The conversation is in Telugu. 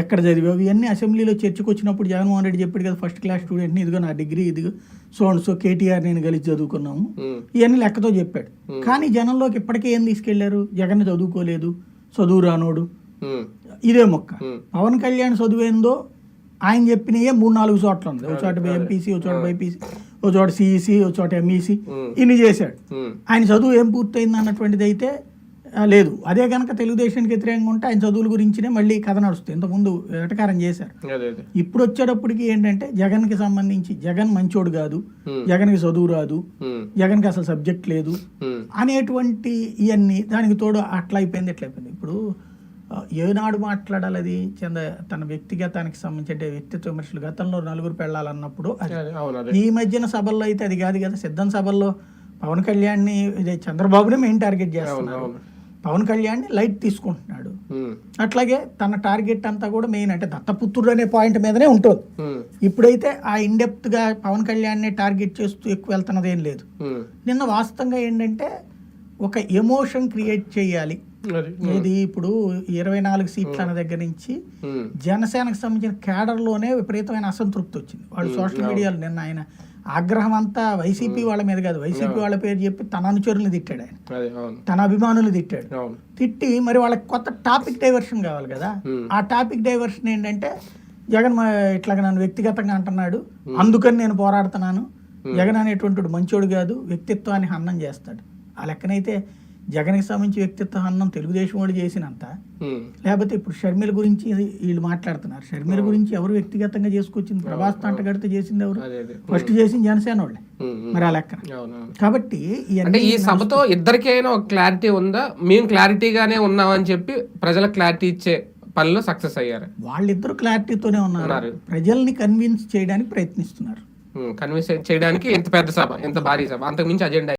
ఎక్కడ చదివావు? ఇవన్నీ అసెంబ్లీలో చర్చకు వచ్చినప్పుడు జగన్మోహన్ రెడ్డి చెప్పాడు కదా ఫస్ట్ క్లాస్ స్టూడెంట్ని ఇదిగో నా డిగ్రీ ఇదిగో సో అండ్ సో కేటీఆర్ నేను కలిసి చదువుకున్నాము. ఇవన్నీ లెక్కతో చెప్పాడు. కానీ జనంలోకి ఇప్పటికే ఏం తీసుకెళ్ళారు? జగన్ చదువుకోలేదు చదువు రానోడు ఇదే మొక్క. పవన్ కళ్యాణ్ చదువేందో ఆయన చెప్పినయే మూడు నాలుగు చోట్ల ఉంది. ఒక చోట ఎంపీసీ ఒక చోట బైపీసీ ఒక చోట సిఈసి ఒక చోట ఎంఈసి. ఇన్ని చేశాడు. ఆయన చదువు ఏం పూర్తయింది అన్నటువంటిది అయితే లేదు. అదే కనుక తెలుగుదేశానికి వ్యతిరేకంగా ఉంటే ఆయన చదువుల గురించినే మళ్ళీ కథ నడుస్తుంది. ఇంతకుముందు వెటకారం చేశారు. ఇప్పుడు వచ్చేటప్పటికి ఏంటంటే జగన్కి సంబంధించి జగన్ మంచోడు కాదు ఉమ్, జగన్కి చదువు రాదు ఉమ్, జగన్కి అసలు సబ్జెక్ట్ లేదు అనేటువంటి ఇవన్నీ దానికి తోడు అట్లా అయిపోయింది ఇట్లా అయిపోయింది. ఇప్పుడు ఏనాడు మాట్లాడాలి అది చంద తన వ్యక్తిగతానికి సంబంధించి అంటే వ్యక్తిత్వ విమర్శలు గతంలో నలుగురు పెళ్ళాలన్నప్పుడు ఈ మధ్యన సభల్లో అయితే అది కాదు కదా సిద్ధం సభల్లో పవన్ కళ్యాణ్ని ఇదే చంద్రబాబునే మెయిన్ టార్గెట్ చేస్తున్నారు. పవన్ కళ్యాణ్ని లైట్ తీసుకుంటున్నాడు. అట్లాగే తన టార్గెట్ అంతా కూడా మెయిన్ అంటే దత్తపుత్రుడు అనే పాయింట్ మీదనే ఉంటుంది. ఇప్పుడైతే ఆ ఇండెప్త్గా పవన్ కళ్యాణ్ని టార్గెట్ చేస్తూ ఎక్కువ వెళ్తున్నది ఏం లేదు. నిన్న వాస్తవంగా ఏంటంటే ఒక ఎమోషన్ క్రియేట్ చేయాలి. ఏది ఇప్పుడు ఇరవై నాలుగు సీట్ల అన్న దగ్గర నుంచి జనసేనకు సంబంధించిన క్యాడర్లోనే విపరీతమైన అసంతృప్తి వచ్చింది. వాడు సోషల్ మీడియాలో నిన్న ఆయన ఆగ్రహం అంతా వైసీపీ వాళ్ళ మీద కాదు. వైసీపీ వాళ్ళ పేరు చెప్పి తన అనుచరులను తిట్టాడు. ఆయన తన అభిమానులు తిట్టాడు. తిట్టి మరి వాళ్ళకి కొత్త టాపిక్ డైవర్షన్ కావాలి కదా. ఆ టాపిక్ డైవర్షన్ ఏంటంటే జగన్ ఇట్లాగ నన్ను వ్యక్తిగతంగా అంటున్నాడు. అందుకని నేను పోరాడుతున్నాను. జగన్ అనేటువంటి మంచోడు కాదు. వ్యక్తిత్వాన్ని హన్నం చేస్తాడు. ఆ లెక్కనైతే జగన్కి సంబంధించి వ్యక్తిత్వ హన్నం తెలుగుదేశం వాడు చేసినంత లేకపోతే ఇప్పుడు షర్మిల గురించి వీళ్ళు మాట్లాడుతున్నారు. షర్మిల గురించి ఎవరు వ్యక్తిగతంగా చేసుకొచ్చింది? ప్రభాస్ తంట కడితే చేసింది ఎవరు? ఫస్ట్ చేసింది జనసేన వాళ్ళే. మరి ఆ లెక్కన. అవును కాబట్టి అంటే ఈ సభతో ఇద్దరికైనా ఒక క్లారిటీ ఉందా? మేము క్లారిటీగానే ఉన్నామని చెప్పి ప్రజలకు క్లారిటీ ఇచ్చే పనిలో సక్సెస్ అయ్యారు. వాళ్ళిద్దరు క్లారిటీతోనే ఉన్నారు. ఉన్నారు. ప్రజల్ని కన్విన్స్ చేయడానికి ప్రయత్నిస్తున్నారు. కన్విన్స్ చేయడానికి ఇంత పెద్ద సభ ఇంత భారీ సభ. అంతకు మించి అజెండా